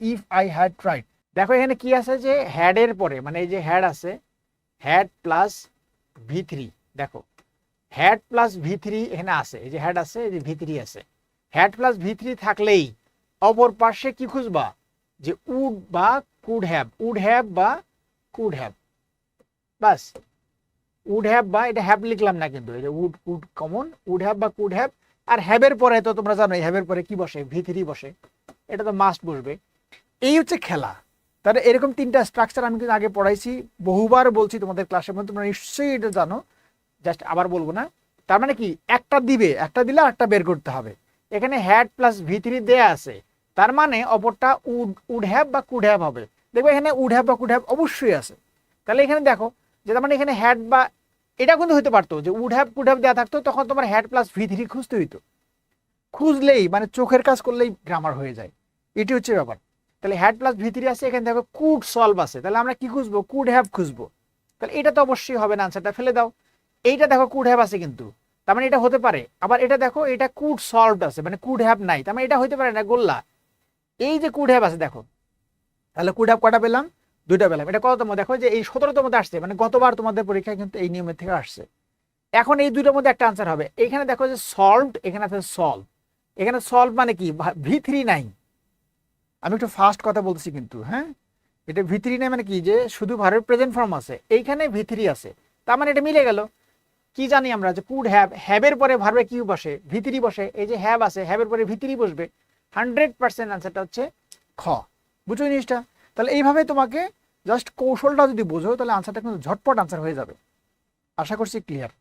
If I had tried দেখো এখানে কি আছে যে হ্যাডের পরে মানে এই যে হ্যাড আছে হ্যাড প্লাস ভি থ্রি দেখো। হ্যাড প্লাস ভি থ্রি এখানে আছে, এই যে হ্যাড আছে, এই যে ভি থ্রি আছে। হ্যাড প্লাস ভি থ্রি থাকলেই অপর পাশে কি খুঁজবা? যে উড বা কুড হ্যাভ উড হ্যাভ বা কুড হ্যাভ বাস উড হ্যাভ বা এটা হ্যাভ লিখলাম না কিন্তু এটা would would common would have বা কুড হ্যাভ আর হ্যাভের পরে তো তোমরা জানো হ্যাভের পরে কি বসে? ভি থ্রি বসে। এটা তো মাস্ট বসবে। এই হচ্ছে খেলা। তাহলে এরকম তিনটা স্ট্রাকচার আমি কিন্তু আগে পড়াইছি, বহুবার বলছি তোমাদের ক্লাসের মধ্যে, তোমরা নিশ্চয়ই এটা জানো। জাস্ট আবার বলব না। তার মানে কি? একটা দিবে, একটা দিলে একটা বের করতে হবে। এখানে হ্যাড প্লাস ভি থ্রি দেয়া আছে। তার মানে অপরটা উড উড হ্যাভ বা কুড হ্যাভ হবে। দেখবে এখানে উড হ্যাভ বা কুড হ্যাভ অবশ্যই আছে। তাহলে এখানে দেখো যে তার মানে এখানে হ্যাড বা, এটা কিন্তু হতে পারতো যে উড হ্যাভ কুড হ্যাভ দেওয়া থাকতো, তখন তোমার হ্যাড প্লাস ভি খুঁজতে হইতো। খুঁজলেই মানে চোখের কাজ করলেই গ্রামার হয়ে যায়। এটি হচ্ছে ব্যাপার। তাহলে হ্যাড প্লাস ভি থ্রি আছে, এখানে দেখো কুড সলভ আছে। তাহলে আমরা কি খুঁজবো? কুড হ্যাভ খুঁজবো। তাহলে এটা তো অবশ্যই হবে না আনসারটা ফেলে দাও। এইটা দেখো কুড হ্যাভ আছে কিন্তু। তার মানে এটা হতে পারে। আবার এটা দেখো, এটা কুড সলভড আছে মানে কুড হ্যাভ নাই। তার মানে এটা হতে পারে না, গোল্লা। এই যে কুড হ্যাভ আছে, দেখো। তাহলে কুড হ্যাভ কটা পেলাম? দুইটা পেলাম। এটা কততম? দেখো যে এই সতেরোতম আসছে মানে গতবার তোমাদের পরীক্ষায় কিন্তু এই নিয়মের থেকে আসছে। এখন এই দুইটার মধ্যে একটা আনসার হবে। এখানে দেখো যে সলভড এখানে আছে সলভ এখানে সলভ মানে কি? ভি থ্রি নাই। আমি একটু ফাস্ট কথা বলছি কিন্তু হ্যাঁ? এটা ভি থ্রি নাই মানে কি যে শুধু ভারের প্রেজেন্ট ফর্ম আছে, এইখানে ভি থ্রি আছে। তার মানে এটা মিলে গেল। কি জানি আমরা যে কুড হ্যাভ হ্যাবের পরে ভার্বে কি বসে ভিতরি বসে, এই যে হ্যাব আছে, হ্যাবের পরে ভিতরি বসবে হান্ড্রেড পার্সেন্ট আনসারটা হচ্ছে খ। বুঝছ জিনিসটা? তাহলে এইভাবে তোমাকে জাস্ট কৌশলটা যদি বোঝো, তাহলে আনসারটা কিন্তু ঝটপট আনসার হয়ে যাবে। আশা করছি ক্লিয়ার